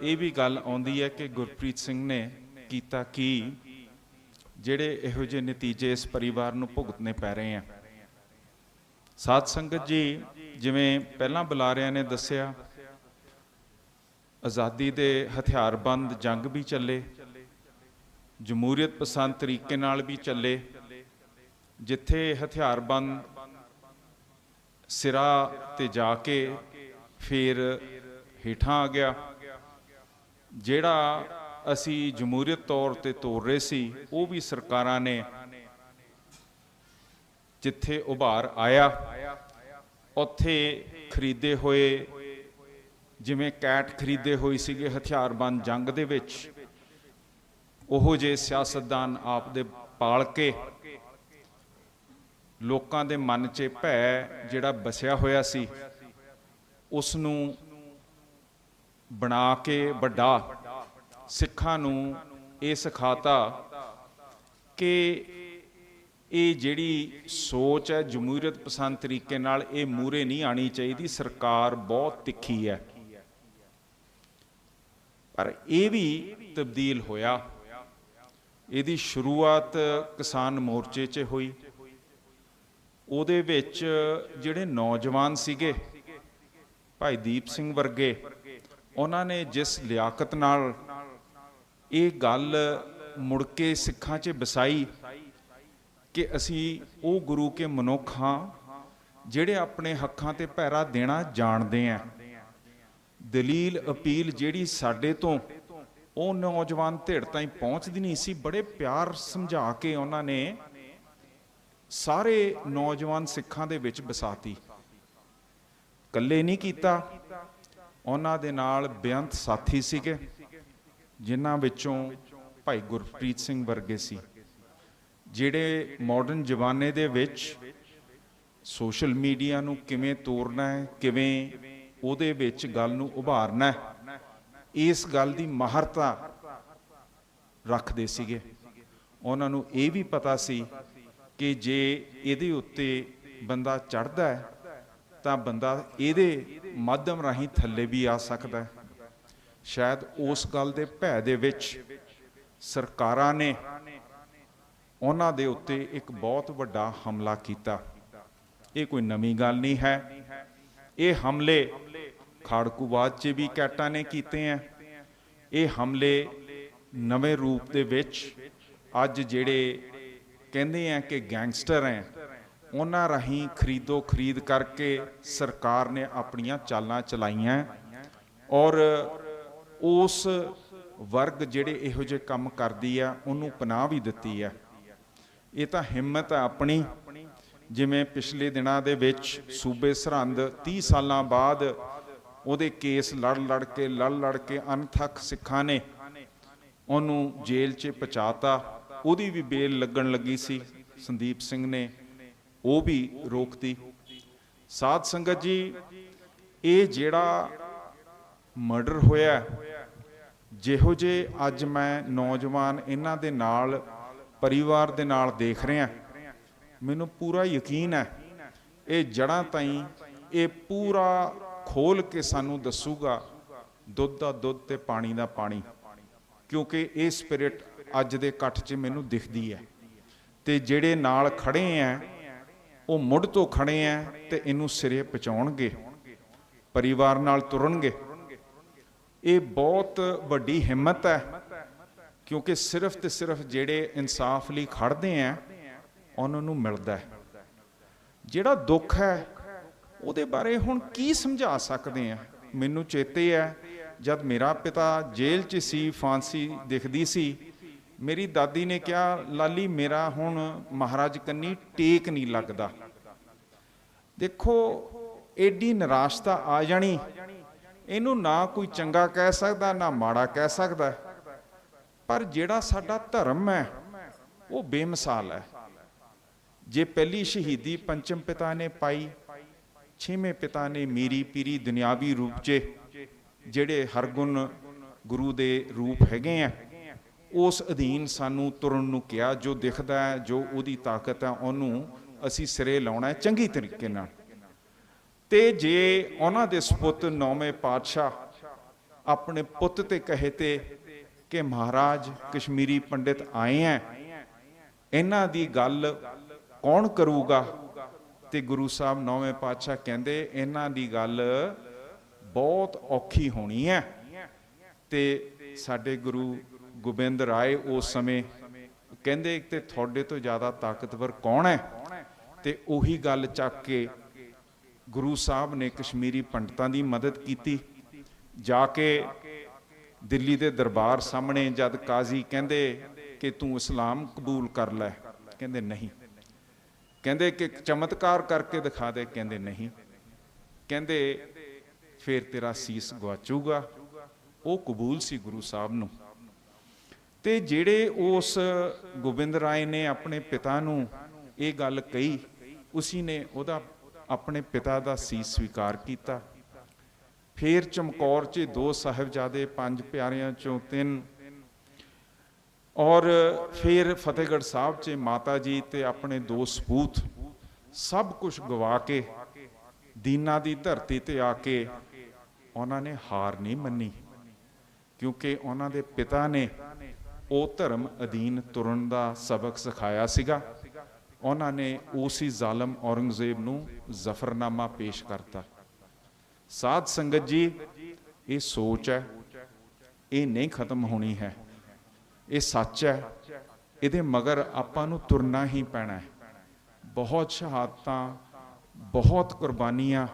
ਇਹ ਵੀ ਗੱਲ ਆਉਂਦੀ ਹੈ ਕਿ ਗੁਰਪ੍ਰੀਤ ਸਿੰਘ ਨੇ ਕੀਤਾ ਕੀ, ਜਿਹੜੇ ਇਹੋ ਜਿਹੇ ਨਤੀਜੇ ਇਸ ਪਰਿਵਾਰ ਨੂੰ ਭੁਗਤਣੇ ਪੈ ਰਹੇ ਆ। ਸਾਧ ਸੰਗਤ ਜੀ, ਜਿਵੇਂ ਪਹਿਲਾਂ ਬੁਲਾਰਿਆਂ ਨੇ ਦੱਸਿਆ, ਆਜ਼ਾਦੀ ਦੇ ਹਥਿਆਰਬੰਦ ਜੰਗ ਵੀ ਚੱਲੇ, ਜਮਹੂਰੀਅਤ ਪਸੰਦ ਤਰੀਕੇ ਨਾਲ ਵੀ ਚੱਲੇ, ਜਿੱਥੇ ਹਥਿਆਰਬੰਦ ਸਿਰਾ ਤੇ ਜਾ ਕੇ ਫਿਰ ਹੇਠਾਂ ਆ ਗਿਆ। ਜਿਹੜਾ ਅਸੀਂ ਜਮਹੂਰੀਅਤ ਤੌਰ ਤੇ ਤੋਰ ਰਹੇ ਸੀ, ਉਹ ਵੀ ਸਰਕਾਰਾਂ ਨੇ ਜਿੱਥੇ ਉਭਾਰ ਆਇਆ, ਉੱਥੇ ਖਰੀਦੇ ਹੋਏ, ਜਿਵੇਂ ਕੈਟ ਖਰੀਦੇ ਹੋਈ ਸੀਗੇ ਹਥਿਆਰਬੰਦ ਜੰਗ ਦੇ ਵਿੱਚ, ਉਹੋ ਜੇ ਸਿਆਸਤਦਾਨ ਆਪ ਦੇ ਪਾਲ ਕੇ ਲੋਕਾਂ ਦੇ ਮਨ 'ਚ ਭੈ ਜਿਹੜਾ ਬਸਿਆ ਹੋਇਆ ਸੀ ਉਸ ਨੂੰ ਬਣਾ ਕੇ ਵੱਡਾ। ਸਿੱਖਾਂ ਨੂੰ ਇਹ ਸਿਖਾਤਾ ਕਿ ਇਹ ਜਿਹੜੀ ਸੋਚ ਹੈ, ਜਮਹੂਰੀਅਤ ਪਸੰਦ ਤਰੀਕੇ ਨਾਲ ਇਹ ਮੂਰੇ ਨਹੀਂ ਆਣੀ ਚਾਹੀਦੀ, ਸਰਕਾਰ ਬਹੁਤ ਤਿੱਖੀ ਹੈ। ਪਰ ਇਹ ਵੀ ਤਬਦੀਲ ਹੋਇਆ। ਇਹਦੀ ਸ਼ੁਰੂਆਤ ਕਿਸਾਨ ਮੋਰਚੇ 'ਚ ਹੋਈ। ਉਹਦੇ ਵਿੱਚ ਜਿਹੜੇ ਨੌਜਵਾਨ ਸੀਗੇ, ਭਾਈ ਦੀਪ ਸਿੰਘ ਵਰਗੇ ਉਹਨਾਂ ਨੇ ਜਿਸ ਲਿਆਕਤ ਨਾਲ ਇਹ ਗੱਲ ਮੁੜ ਕੇ ਸਿੱਖਾਂ 'ਚ ਵਸਾਈ ਕਿ ਅਸੀਂ ਉਹ ਗੁਰੂ ਕੇ ਮਨੁੱਖ ਹਾਂ, ਜਿਹੜੇ ਆਪਣੇ ਹੱਕਾਂ ਤੇ ਪਹਿਰਾ ਦੇਣਾ ਜਾਣਦੇ ਆ। ਦਲੀਲ ਅਪੀਲ ਜਿਹੜੀ ਸਾਡੇ ਤੋਂ ਉਹ ਨੌਜਵਾਨ ਧਿਰ ਤਾਈਂ ਪਹੁੰਚਦੀ ਨਹੀਂ ਸੀ। ਬੜੇ ਪਿਆਰ ਸਮਝਾ ਕੇ ਉਹਨਾਂ ਨੇ ਸਾਰੇ ਨੌਜਵਾਨ ਸਿੱਖਾਂ ਦੇ ਵਿੱਚ ਵਸਾਤੀ ਇਕੱਲੇ ਨਹੀਂ ਕੀਤਾ। ਉਹਨਾਂ ਦੇ ਨਾਲ ਬੇਅੰਤ ਸਾਥੀ ਸੀਗੇ, ਜਿਨ੍ਹਾਂ ਵਿੱਚੋਂ ਭਾਈ ਗੁਰਪ੍ਰੀਤ ਸਿੰਘ ਵਰਗੇ ਸੀ, ਜਿਹੜੇ ਮਾਡਰਨ ਜ਼ਮਾਨੇ ਦੇ ਵਿੱਚ ਸੋਸ਼ਲ ਮੀਡੀਆ ਨੂੰ ਕਿਵੇਂ ਤੋਰਨਾ ਹੈ, ਕਿਵੇਂ ਉਹਦੇ ਵਿੱਚ ਗੱਲ ਨੂੰ ਉਭਾਰਨਾ ਹੈ, ਇਸ ਗੱਲ ਦੀ ਮਾਹਰਤਾ ਰੱਖਦੇ ਸੀਗੇ। ਉਹਨਾਂ ਨੂੰ ਇਹ ਵੀ ਪਤਾ ਸੀ ਕਿ ਜੇ ਇਹਦੇ ਉੱਤੇ ਬੰਦਾ ਚੜਦਾ ਹੈ ਤਾਂ ਬੰਦਾ ਇਹਦੇ ਮਾਧਿਅਮ ਰਾਹੀਂ ਥੱਲੇ ਵੀ ਆ ਸਕਦਾ ਹੈ। ਸ਼ਾਇਦ ਉਸ ਗੱਲ ਦੇ ਭੈ ਦੇ ਵਿੱਚ ਸਰਕਾਰਾਂ ਨੇ ਉਹਨਾਂ ਦੇ ਉੱਤੇ ਇੱਕ ਬਹੁਤ ਵੱਡਾ ਹਮਲਾ ਕੀਤਾ। ਇਹ ਕੋਈ ਨਵੀਂ ਗੱਲ ਨਹੀਂ ਹੈ। ਇਹ ਹਮਲੇ ਖਾੜਕੂਬਾਦ 'ਚ ਵੀ ਕੈਟਾਂ ਨੇ ਕੀਤੇ ਆ ਇਹ ਹਮਲੇ ਨਵੇਂ ਰੂਪ ਦੇ ਵਿੱਚ ਅੱਜ ਜਿਹੜੇ ਕਹਿੰਦੇ ਆ ਕਿ ਗੈਂਗਸਟਰ ਹੈ ਉਹਨਾਂ ਰਾਹੀਂ ਖਰੀਦੋ ਖਰੀਦ ਕਰਕੇ ਸਰਕਾਰ ਨੇ ਆਪਣੀਆਂ ਚਾਲਾਂ ਚਲਾਈਆਂ। ਔਰ ਉਸ ਵਰਗ ਜਿਹੜੇ ਇਹੋ ਜਿਹੇ ਕੰਮ ਕਰਦੀ ਆ, ਉਹਨੂੰ ਪਨਾਹ ਵੀ ਦਿੱਤੀ ਆ। ਇਹ ਤਾਂ ਹਿੰਮਤ ਹੈ ਆਪਣੀ। ਜਿਵੇਂ ਪਿਛਲੇ ਦਿਨਾਂ ਦੇ ਵਿੱਚ ਸੂਬੇ ਸਰਹੰਦ 30 ਸਾਲਾਂ ਬਾਅਦ ਉਹਦੇ ਕੇਸ ਲੜ ਲੜ ਕੇ, ਲੜ ਲੜ ਕੇ ਅਨਥਕ ਸਿੱਖਾਂ ਨੇ ਉਹਨੂੰ ਜੇਲ੍ਹ 'ਚ ਪਹੁੰਚਾਤਾ। ਉਹਦੀ ਵੀ ਬੇਲ ਲੱਗਣ ਲੱਗੀ ਸੀ। ਸੰਦੀਪ ਸਿੰਘ ਨੇ ਉਹ ਵੀ ਰੋਕਤੀ। ਸਾਧ ਸੰਗਤ ਜੀ, ਇਹ ਜਿਹੜਾ ਮਰਡਰ ਹੋਇਆ, ਜਿਹੋ ਜੇ ਅੱਜ ਮੈਂ ਨੌਜਵਾਨ ਇਹਨਾਂ ਦੇ ਨਾਲ, ਪਰਿਵਾਰ ਦੇ ਨਾਲ ਦੇਖ ਰਿਹਾ। ਮੈਨੂੰ ਪੂਰਾ ਯਕੀਨ ਹੈ, ਇਹ ਜੜਾਂ ਤਾਈਂ ਇਹ ਪੂਰਾ ਖੋਲ ਕੇ ਸਾਨੂੰ ਦੱਸੂਗਾ, ਦੁੱਧ ਦਾ ਦੁੱਧ ਤੇ ਪਾਣੀ ਦਾ ਪਾਣੀ, ਕਿਉਂਕਿ ਇਹ ਸਪਿਰਿਟ ਅੱਜ ਦੇ ਇਕੱਠ 'ਚ ਮੈਨੂੰ ਦਿਖਦੀ ਹੈ। ਤੇ ਜਿਹੜੇ ਨਾਲ ਖੜੇ ਆ ਉਹ ਮੁੱਢ ਤੋਂ ਖੜੇ ਆ ਤੇ ਇਹਨੂੰ ਸਿਰੇ ਪਹੁੰਚਾਉਣਗੇ, ਪਰਿਵਾਰ ਨਾਲ ਤੁਰਨਗੇ। ਇਹ ਬਹੁਤ ਵੱਡੀ ਹਿੰਮਤ ਹੈ ਕਿਉਂਕਿ ਸਿਰਫ ਤੇ ਸਿਰਫ ਜਿਹੜੇ ਇਨਸਾਫ ਲਈ ਖੜਦੇ ਆ ਉਹਨਾਂ ਨੂੰ ਮਿਲਦਾ ਹੈ ਜਿਹੜਾ ਦੁੱਖ ਹੈ ਉਹਦੇ ਬਾਰੇ ਹੁਣ ਕੀ ਸਮਝਾ ਸਕਦੇ ਆ ਮੈਨੂੰ ਚੇਤੇ ਹੈ ਜਦ ਮੇਰਾ ਪਿਤਾ ਜੇਲ੍ਹ 'ਚ ਸੀ, ਫਾਂਸੀ ਦਿਖਦੀ ਸੀ ਮੇਰੀ ਦਾਦੀ ਨੇ ਕਿਹਾ, ਲਾਲੀ ਮੇਰਾ ਹੁਣ ਮਹਾਰਾਜ ਕੰਨੀ ਟੇਕ ਨਹੀਂ ਲੱਗਦਾ। ਦੇਖੋ, ਏਡੀ ਨਿਰਾਸ਼ਤਾ ਆ ਜਾਣੀ। ਇਹਨੂੰ ਨਾ ਕੋਈ ਚੰਗਾ ਕਹਿ ਸਕਦਾ, ਨਾ ਮਾੜਾ ਕਹਿ ਸਕਦਾ। ਪਰ ਜਿਹੜਾ ਸਾਡਾ ਧਰਮ ਹੈ, ਉਹ ਬੇਮਿਸਾਲ ਹੈ। ਜੇ ਪਹਿਲੀ ਸ਼ਹੀਦੀ ਪੰਚਮ ਪਿਤਾ ਨੇ ਪਾਈ, ਛੇਵੇਂ ਪਿਤਾ ਨੇ ਮੀਰੀ ਪੀਰੀ ਦੁਨਿਆਵੀ ਰੂਪ 'ਚ, ਜਿਹੜੇ ਹਰਗੁਣ ਗੁਰੂ ਦੇ ਰੂਪ ਹੈਗੇ ਆ। ਉਸ ਅਧੀਨ ਸਾਨੂੰ ਤੁਰਨ ਨੂੰ ਕਿਹਾ, ਜੋ ਦਿਖਦਾ ਹੈ, ਜੋ ਉਹਦੀ ਤਾਕਤ ਹੈ, ਉਹਨੂੰ ਅਸੀਂ ਸਿਰੇ ਲਾਉਣਾ ਹੈ ਚੰਗੀ ਤਰੀਕੇ ਨਾਲ। ਤੇ ਜੇ ਉਹਨਾਂ ਦੇ ਸੁਪੁੱਤ ਨੌਵੇਂ ਪਾਤਸ਼ਾਹ ਆਪਣੇ ਪੁੱਤ ਤੇ ਕਹੇ ਤੇ ਕਿ ਮਹਾਰਾਜ, ਕਸ਼ਮੀਰੀ ਪੰਡਿਤ ਆਏ ਐ, ਇਹਨਾਂ ਦੀ ਗੱਲ ਕੌਣ ਕਰੂਗਾ? ਤੇ ਗੁਰੂ ਸਾਹਿਬ ਨੌਵੇਂ ਪਾਤਸ਼ਾਹ ਕਹਿੰਦੇ, ਇਹਨਾਂ ਦੀ ਗੱਲ ਬਹੁਤ ਔਖੀ ਹੋਣੀ ਹੈ। ਤੇ ਸਾਡੇ ਗੁਰੂ ਗੋਬਿੰਦ ਰਾਏ ਉਸ ਸਮੇਂ ਕਹਿੰਦੇ ਤੇ ਤੁਹਾਡੇ ਤੋਂ ਜ਼ਿਆਦਾ ਤਾਕਤਵਰ ਕੌਣ ਹੈ? ਤੇ ਉਹੀ ਗੱਲ ਚੱਕ ਕੇ ਗੁਰੂ ਸਾਹਿਬ ਨੇ ਕਸ਼ਮੀਰੀ ਪੰਡਤਾਂ ਦੀ ਮਦਦ ਕੀਤੀ। ਜਾ ਕੇ ਦਿੱਲੀ ਦੇ ਦਰਬਾਰ ਸਾਹਮਣੇ ਜਦ ਕਾਜ਼ੀ ਕਹਿੰਦੇ ਕਿ ਤੂੰ ਇਸਲਾਮ ਕਬੂਲ ਕਰ ਲੈ, ਕਹਿੰਦੇ ਨਹੀਂ। ਕਹਿੰਦੇ ਕਿ ਚਮਤਕਾਰ ਕਰਕੇ ਦਿਖਾ ਦੇ, ਕਹਿੰਦੇ ਨਹੀਂ। ਕਹਿੰਦੇ, ਫਿਰ ਤੇਰਾ ਸੀਸ ਗਵਾਚੂਗਾ ਉਹ ਕਬੂਲ ਸੀ ਗੁਰੂ ਸਾਹਿਬ ਨੂੰ। ਤੇ ਜਿਹੜੇ ਉਸ ਗੋਬਿੰਦ ਰਾਏ ਨੇ ਆਪਣੇ ਪਿਤਾ ਨੂੰ ਇਹ ਗੱਲ ਕਹੀ, ਉਸੀ ਨੇ ਉਹਦਾ ਆਪਣੇ ਪਿਤਾ ਦਾ ਸੀਸ ਸਵੀਕਾਰ ਕੀਤਾ। ਫੇਰ ਚਮਕੌਰ 'ਚ ਦੋ ਸਾਹਿਬਜ਼ਾਦੇ, ਪੰਜ ਪਿਆਰਿਆਂ ਚੋਂ ਤਿੰਨ। ਔਰ ਫਿਰ ਫਤਿਹਗੜ੍ਹ ਸਾਹਿਬ 'ਚ ਮਾਤਾ ਜੀ ਤੇ ਆਪਣੇ ਦੋ ਸਪੂਤ। ਸਭ ਕੁਝ ਗਵਾ ਕੇ, ਦੀਨਾ ਦੀ ਧਰਤੀ ਤੇ ਆ ਕੇ ਉਹਨਾਂ ਨੇ ਹਾਰ ਨਹੀਂ ਮੰਨੀ। ਕਿਉਂਕਿ ਉਹਨਾਂ ਦੇ ਪਿਤਾ ਨੇ ਉਹ ਧਰਮ ਅਧੀਨ ਤੁਰਨ ਦਾ ਸਬਕ ਸਿਖਾਇਆ ਸੀਗਾ। ਉਹਨਾਂ ਨੇ ਉਸੇ ਜ਼ਾਲਮ ਔਰੰਗਜ਼ੇਬ ਨੂੰ ਜ਼ਫਰਨਾਮਾ ਪੇਸ਼ ਕਰਤਾ। ਸਾਧ ਸੰਗਤ ਜੀ, ਇਹ ਸੋਚ ਹੈ, ਇਹ ਨਹੀਂ ਖਤਮ ਹੋਣੀ ਹੈ। ਇਹ ਸੱਚ ਹੈ, ਇਹਦੇ ਮਗਰ ਆਪਾਂ ਨੂੰ ਤੁਰਨਾ ਹੀ ਪੈਣਾ ਹੈ। ਬਹੁਤ ਸ਼ਹਾਦਤਾਂ, ਬਹੁਤ ਕੁਰਬਾਨੀਆਂ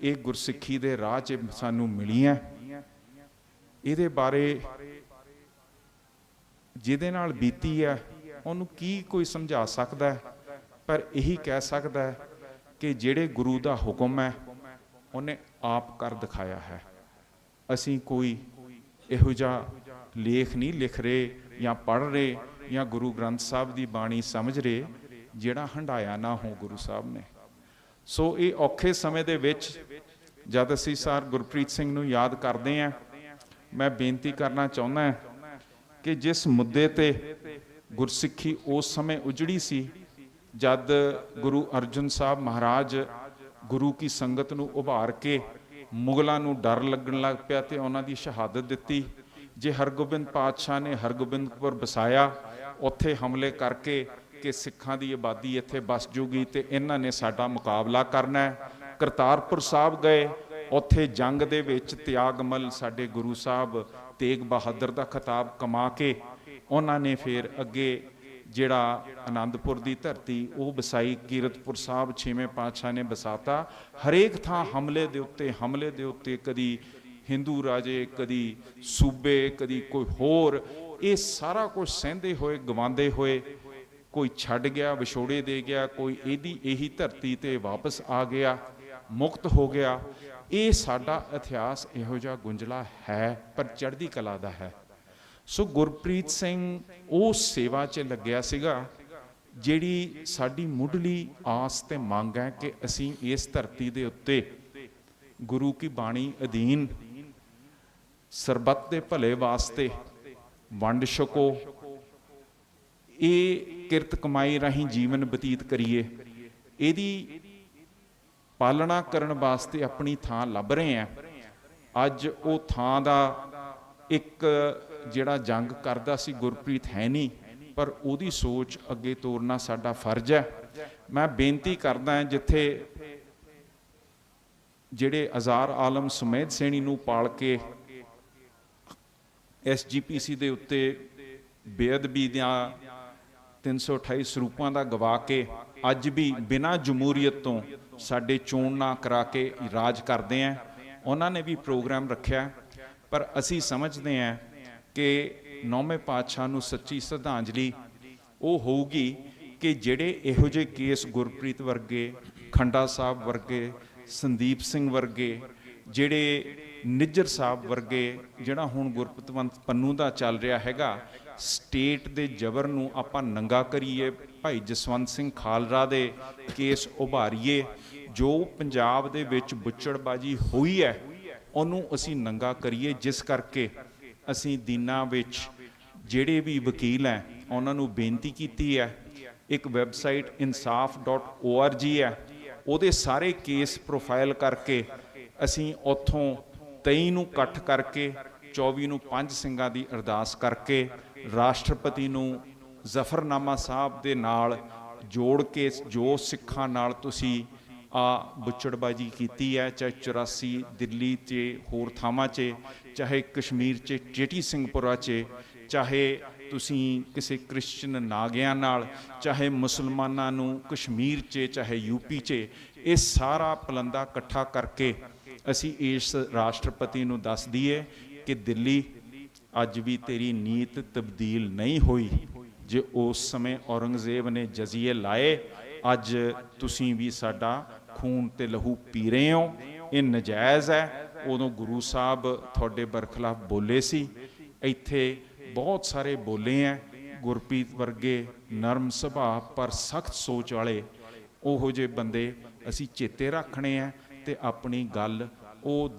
ਇਹ ਗੁਰਸਿੱਖੀ ਦੇ ਰਾਹ 'ਚ ਸਾਨੂੰ ਮਿਲੀਆਂ। ਇਹਦੇ ਬਾਰੇ ਜਿਹਦੇ ਨਾਲ ਬੀਤੀ ਹੈ ਉਹਨੂੰ ਕੀ ਕੋਈ ਸਮਝਾ ਸਕਦਾ ਹੈ? ਪਰ ਇਹੀ ਕਹਿ ਸਕਦਾ ਹੈ ਕਿ ਜਿਹੜੇ ਗੁਰੂ ਦਾ ਹੁਕਮ ਹੈ, ਉਹਨੇ ਆਪ ਕਰ ਦਿਖਾਇਆ ਹੈ। ਅਸੀਂ ਕੋਈ ਇਹੋ ਜਿਹਾ ਲੇਖ ਨਹੀਂ ਲਿਖ ਰਹੇ ਜਾਂ ਪੜ੍ਹ ਰਹੇ ਜਾਂ ਗੁਰੂ ਗ੍ਰੰਥ ਸਾਹਿਬ ਦੀ ਬਾਣੀ ਸਮਝ ਰਹੇ ਜਿਹੜਾ ਹੰਡਾਇਆ ਨਾ ਹੋ ਗੁਰੂ ਸਾਹਿਬ ਨੇ। ਸੋ ਇਹ ਔਖੇ ਸਮੇਂ ਦੇ ਵਿੱਚ ਜਦ ਅਸੀਂ ਸਰ ਗੁਰਪ੍ਰੀਤ ਸਿੰਘ ਨੂੰ ਯਾਦ ਕਰਦੇ ਆਂ ਮੈਂ ਬੇਨਤੀ ਕਰਨਾ ਚਾਹੁੰਦਾ ਕਿ ਜਿਸ ਮੁੱਦੇ ਤੇ ਗੁਰਸਿੱਖੀ ਉਸ ਸਮੇਂ ਉਜੜੀ ਸੀ, ਜਦ ਗੁਰੂ ਅਰਜਨ ਸਾਹਿਬ ਮਹਾਰਾਜ ਗੁਰੂ ਕੀ ਸੰਗਤ ਨੂੰ ਉਭਾਰ ਕੇ ਮੁਗਲਾਂ ਨੂੰ ਡਰ ਲੱਗਣ ਲੱਗ ਪਿਆ ਤੇ ਉਹਨਾਂ ਦੀ ਸ਼ਹਾਦਤ ਦਿੱਤੀ। ਜੇ ਹਰਗੋਬਿੰਦ ਪਾਤਸ਼ਾਹ ਨੇ ਹਰਗੋਬਿੰਦਪੁਰ ਬਸਾਇਆ ਉੱਥੇ ਹਮਲੇ ਕਰਕੇ ਕਿ ਸਿੱਖਾਂ ਦੀ ਆਬਾਦੀ ਇੱਥੇ ਬਸ ਜੂਗੀ ਤੇ ਇਹਨਾਂ ਨੇ ਸਾਡਾ ਮੁਕਾਬਲਾ ਕਰਨਾ ਹੈ। ਕਰਤਾਰਪੁਰ ਸਾਹਿਬ ਗਏ, ਉੱਥੇ ਜੰਗ ਦੇ ਵਿੱਚ ਤਿਆਗਮਲ ਸਾਡੇ ਗੁਰੂ ਸਾਹਿਬ ਤੇਗ ਬਹਾਦਰ ਦਾ ਖਿਤਾਬ ਕਮਾ ਕੇ ਉਹਨਾਂ ਨੇ ਫਿਰ ਅੱਗੇ ਜਿਹੜਾ ਆਨੰਦਪੁਰ ਦੀ ਧਰਤੀ, ਉਹ ਵਸਾਈ, ਕੀਰਤਪੁਰ ਸਾਹਿਬ ਛੇਵੇਂ ਪਾਤਸ਼ਾਹ ਨੇ ਵਸਾਤਾ। ਹਰੇਕ ਥਾਂ ਹਮਲੇ ਦੇ ਉੱਤੇ, ਹਮਲੇ ਦੇ ਉੱਤੇ ਕਦੀ ਹਿੰਦੂ ਰਾਜੇ, ਕਦੀ ਸੂਬੇ, ਕਦੀ ਕੋਈ ਹੋਰ, ਇਹ ਸਾਰਾ ਕੁਝ ਸਹਿੰਦੇ ਹੋਏ, ਗਵਾਉਂਦੇ ਹੋਏ ਕੋਈ ਛੱਡ ਗਿਆ, ਵਿਛੋੜੇ ਦੇ ਗਿਆ, ਕੋਈ ਇਹਦੀ, ਇਹੀ ਧਰਤੀ ਤੇ ਵਾਪਸ ਆ ਗਿਆ, ਮੁਕਤ ਹੋ ਗਿਆ। ਇਹ ਸਾਡਾ ਇਤਿਹਾਸ ਇਹੋ ਜਿਹਾ ਗੁੰਝਲਾ ਹੈ, ਪਰ ਚੜ੍ਹਦੀ ਕਲਾ ਦਾ ਹੈ। ਸੋ ਗੁਰਪ੍ਰੀਤ ਸਿੰਘ ਉਹ ਸੇਵਾ 'ਚ ਲੱਗਿਆ ਸੀਗਾ, ਜਿਹੜੀ ਸਾਡੀ ਮੁੱਢਲੀ ਆਸ ਤੇ ਮੰਗ ਹੈ ਕਿ ਅਸੀਂ ਇਸ ਧਰਤੀ ਦੇ ਉੱਤੇ ਗੁਰੂ ਕੀ ਬਾਣੀ ਅਧੀਨ ਸਰਬੱਤ ਦੇ ਭਲੇ ਵਾਸਤੇ ਵੰਡ ਛਕੋ, ਇਹ ਕਿਰਤ ਕਮਾਈ ਰਾਹੀਂ ਜੀਵਨ ਬਤੀਤ ਕਰੀਏ। ਇਹਦੀ ਪਾਲਣਾ ਕਰਨ ਵਾਸਤੇ ਆਪਣੀ ਥਾਂ ਲੱਭ ਰਹੇ ਆ ਅੱਜ ਉਹ ਥਾਂ ਦਾ ਇੱਕ ਜਿਹੜਾ ਜੰਗ ਕਰਦਾ ਸੀ, ਗੁਰਪ੍ਰੀਤ ਹੈ ਨਹੀਂ, ਪਰ ਉਹਦੀ ਸੋਚ ਅੱਗੇ ਤੋਰਨਾ ਸਾਡਾ ਫਰਜ਼ ਹੈ। ਮੈਂ ਬੇਨਤੀ ਕਰਦਾ ਹਾਂ, ਜਿੱਥੇ ਜਿਹੜੇ ਅਜ਼ਾਰ ਆਲਮ ਸੁਮੇਧ ਸੈਣੀ ਨੂੰ ਪਾਲ ਕੇ ਐਸਜੀਪੀਸੀ ਦੇ ਉੱਤੇ ਬੇਅਦਬੀ ਦੀਆਂ 328 ਸਰੂਪਾਂ ਦਾ ਗਵਾ ਕੇ ਅੱਜ ਵੀ ਬਿਨਾਂ ਜਮਹੂਰੀਅਤ ਤੋਂ ਸਾਡੇ ਚੋਣ ਨਾ ਕਰਾ ਕੇ ਰਾਜ ਕਰਦੇ ਆ। ਉਹਨਾਂ ਨੇ ਵੀ ਪ੍ਰੋਗਰਾਮ ਰੱਖਿਆ। ਪਰ ਅਸੀਂ ਸਮਝਦੇ ਹਾਂ ਕਿ ਨੌਵੇਂ ਪਾਤਸ਼ਾਹ ਨੂੰ ਸੱਚੀ ਸ਼ਰਧਾਂਜਲੀ ਉਹ ਹੋਊਗੀ ਕਿ ਜਿਹੜੇ ਇਹੋ ਜਿਹੇ ਕੇਸ ਗੁਰਪ੍ਰੀਤ ਵਰਗੇ, ਖੰਡਾ ਸਾਹਿਬ ਵਰਗੇ, ਸੰਦੀਪ ਸਿੰਘ ਵਰਗੇ, ਜਿਹੜੇ ਨਿੱਜਰ ਸਾਹਿਬ ਵਰਗੇ, ਜਿਹੜਾ ਹੁਣ ਗੁਰਪਤਵੰਤ ਪੰਨੂ ਦਾ ਚੱਲ ਰਿਹਾ ਹੈਗਾ ਸਟੇਟ ਦੇ ਜ਼ਬਰ ਨੂੰ ਆਪਾਂ ਨੰਗਾ ਕਰੀਏ, ਭਾਈ ਜਸਵੰਤ ਸਿੰਘ ਖਾਲਰਾ ਦੇ ਕੇਸ ਉਭਾਰੀਏ, ਜੋ ਪੰਜਾਬ ਦੇ ਵਿੱਚ ਬੁੱਚੜਬਾਜੀ ਹੋਈ ਹੈ, ਉਹਨੂੰ ਅਸੀਂ ਨੰਗਾ ਕਰੀਏ, ਜਿਸ ਕਰਕੇ ਅਸੀਂ ਦੀਨਾ ਵਿੱਚ ਜਿਹੜੇ ਵੀ ਵਕੀਲ ਹੈ, ਉਹਨਾਂ ਨੂੰ ਬੇਨਤੀ ਕੀਤੀ ਹੈ, ਇੱਕ ਵੈਬਸਾਈਟ insaf.org ਹੈ, ਉਹਦੇ ਸਾਰੇ ਕੇਸ ਪ੍ਰੋਫਾਈਲ ਕਰਕੇ ਅਸੀਂ ਉੱਥੋਂ 23 ਨੂੰ ਇਕੱਠ ਕਰਕੇ 24 ਨੂੰ ਪੰਜ ਸਿੰਘਾਂ ਦੀ ਅਰਦਾਸ ਕਰਕੇ ਰਾਸ਼ਟਰਪਤੀ ਨੂੰ ਜ਼ਫਰਨਾਮਾ ਸਾਹਿਬ ਦੇ ਨਾਲ ਜੋੜ ਕੇ, ਜੋ ਸਿੱਖਾਂ ਨਾਲ ਤੁਸੀਂ ਆ ਬੁੱਚੜਬਾਜੀ ਕੀਤੀ ਹੈ, ਚਾਹੇ 84 ਦਿੱਲੀ 'ਚ ਹੋਰ ਥਾਵਾਂ 'ਚ, ਚਾਹੇ ਕਸ਼ਮੀਰ 'ਚ ਚੇਟੀ ਸਿੰਘਪੁਰਾ 'ਚ, ਚਾਹੇ ਤੁਸੀਂ ਕਿਸੇ ਕ੍ਰਿਸਚੀਅਨ ਨਾਗਿਆਂ ਨਾਲ, ਚਾਹੇ ਮੁਸਲਮਾਨਾਂ ਨੂੰ ਕਸ਼ਮੀਰ 'ਚ, ਚਾਹੇ ਯੂਪੀ 'ਚ, ਇਹ ਸਾਰਾ ਪਲੰਦਾ ਇਕੱਠਾ ਕਰਕੇ ਅਸੀਂ ਇਸ ਰਾਸ਼ਟਰਪਤੀ ਨੂੰ ਦੱਸ ਦਈਏ ਕਿ ਦਿੱਲੀ ਅੱਜ ਵੀ ਤੇਰੀ ਨੀਤ ਤਬਦੀਲ ਨਹੀਂ ਹੋਈ। ਜੇ ਉਸ ਸਮੇਂ ਔਰੰਗਜ਼ੇਬ ਨੇ ਜਜ਼ੀਏ ਲਾਏ, ਅੱਜ ਤੁਸੀਂ ਵੀ ਸਾਡਾ ਖੂਨ ਤੇ ਲਹੂ ਪੀ ਰਹੇ ਹੋ। ਇਹ ਨਜਾਇਜ਼ ਹੈ। ਉਦੋਂ ਗੁਰੂ ਸਾਹਿਬ ਤੁਹਾਡੇ ਬਰਖਲਾਫ ਬੋਲੇ ਸੀ। ਇੱਥੇ ਬਹੁਤ ਸਾਰੇ ਬੋਲੇ ਆ ਗੁਰਪ੍ਰੀਤ ਵਰਗੇ ਨਰਮ ਸੁਭਾਅ ਪਰ ਸਖਤ ਸੋਚ ਵਾਲੇ ਉਹੋ ਜਿਹੇ ਬੰਦੇ ਅਸੀਂ ਚੇਤੇ ਰੱਖਣੇ ਆ ਤੇ ਆਪਣੀ ਗੱਲ ਉਹ